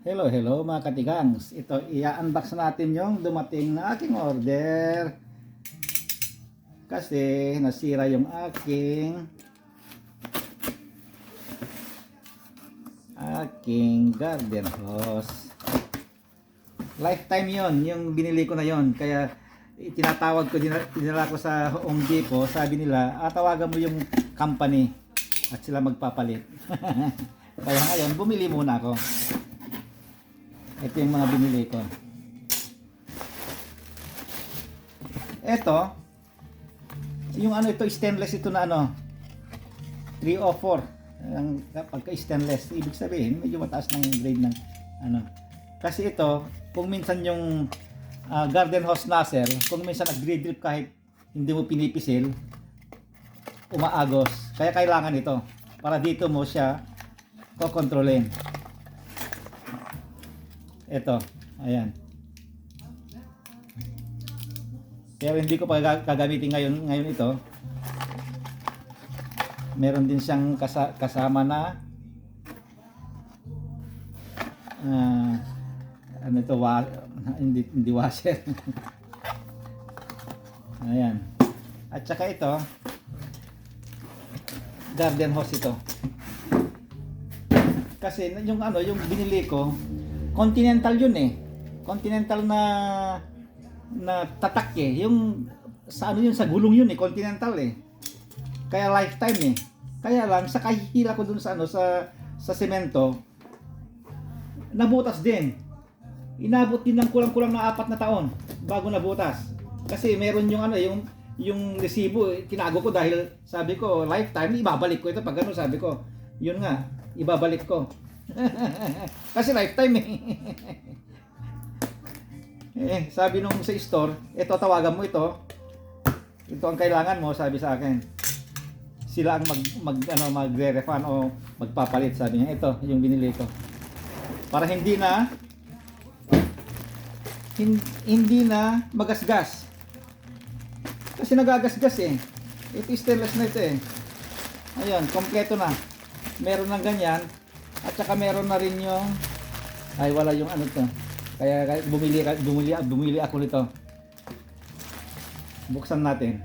Hello, hello mga katigangs. Ito, i-unbox natin yung dumating na aking order. Kasi nasira yung aking aking garden hose. Lifetime yon yung binili ko na yon Kaya tinatawag ko, dinala, ko sa Home Depot. Sabi nila, ah, mo yung company at sila magpapalit. Kaya ngayon, bumili muna ako. Ito yung mga binili ko. Ito, yung ano ito, stainless ito na ano, 304. Ang pagka stainless, ibig sabihin, medyo mataas ng grade ng ano. Kasi ito, kung minsan yung ah, garden hose nozzle, kung minsan nag-drip kahit hindi mo pinipisil, umaagos. Kaya kailangan ito para dito mo siya kokontrolin. Ito, ayan. Pero hindi ko pa gaga- gagamitin ngayon, ngayon ito. Meron din siyang kasa- kasama na ah, ano ito, wa, hindi, hindi washer. ayan. At saka ito, garden hose ito. Kasi yung ano, yung binili ko, continental yun eh. Continental na na tatak eh. Yung sa ano yun, sa gulong yun eh, continental eh. Kaya lifetime eh. Kaya lang, sa kahihila ko dun sa ano, sa sa semento, nabutas din. Inabot din ng kulang-kulang na apat na taon bago nabutas. Kasi meron yung ano, yung yung resibo, eh, tinago ko dahil sabi ko, lifetime, ibabalik ko ito pag ano, sabi ko. Yun nga, ibabalik ko. Kasi lifetime eh. eh, sabi nung sa store, ito tawagan mo ito. Ito ang kailangan mo, sabi sa akin. Sila ang mag, mag ano magre-refund o magpapalit, sabi niya. Ito, yung binili ko. Para hindi na hin- hindi na magasgas. Kasi nagagasgas eh. Ito stainless na ito eh. Ayun, kompleto na. Meron ng ganyan. At saka meron na rin yung ay wala yung ano to. Kaya bumili bumili bumili ako nito. Buksan natin.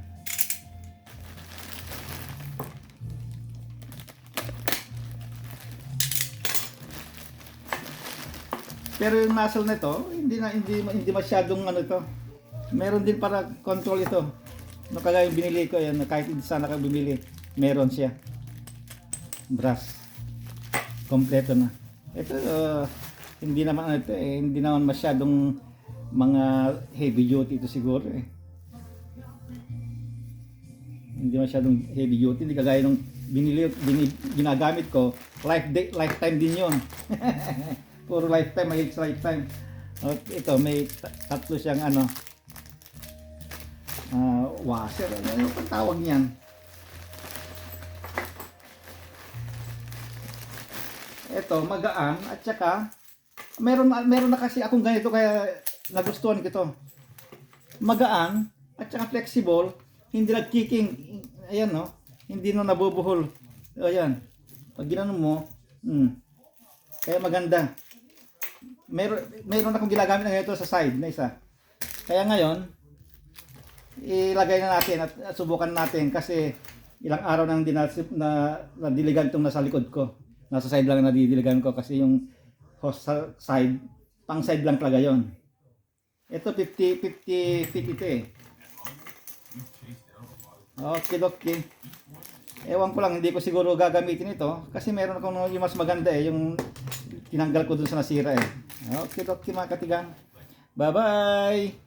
Pero yung nozzle nito, hindi na hindi hindi masyadong ano to. Meron din para control ito. No kagaya binili ko yan, kahit hindi sana ka bumili, meron siya. Brass. Kompleto na. Ito uh, hindi naman ito eh, hindi naman masyadong mga heavy duty ito siguro eh. Hindi masyadong heavy duty, hindi kagaya nung binili, binili ginagamit ko, life day, lifetime din 'yon. Puro lifetime, may lifetime. At ito, may ta- tatlo siyang ano, ah, washer. Ano yung tawag niyan? Ito, magaan at saka meron meron na kasi akong ganito kaya nagustuhan ko ito. Magaan at saka flexible, hindi nagkicking. Ayan no, hindi na nabubuhol. Ayan. Pag ginano mo, hmm, kaya maganda. Meron meron akong ginagamit na ganito sa side na isa. Kaya ngayon, ilagay na natin at, at subukan natin kasi ilang araw nang dinasip na nadiligan itong nasa likod ko. Nasa side lang nadidiligan ko kasi yung host side, pang side lang talaga yon. Ito 50 50 feet ito eh. Okay, okay. Ewan ko lang, hindi ko siguro gagamitin ito kasi meron akong yung mas maganda eh, yung tinanggal ko dun sa nasira eh. Okay, okay mga katigang. Bye-bye!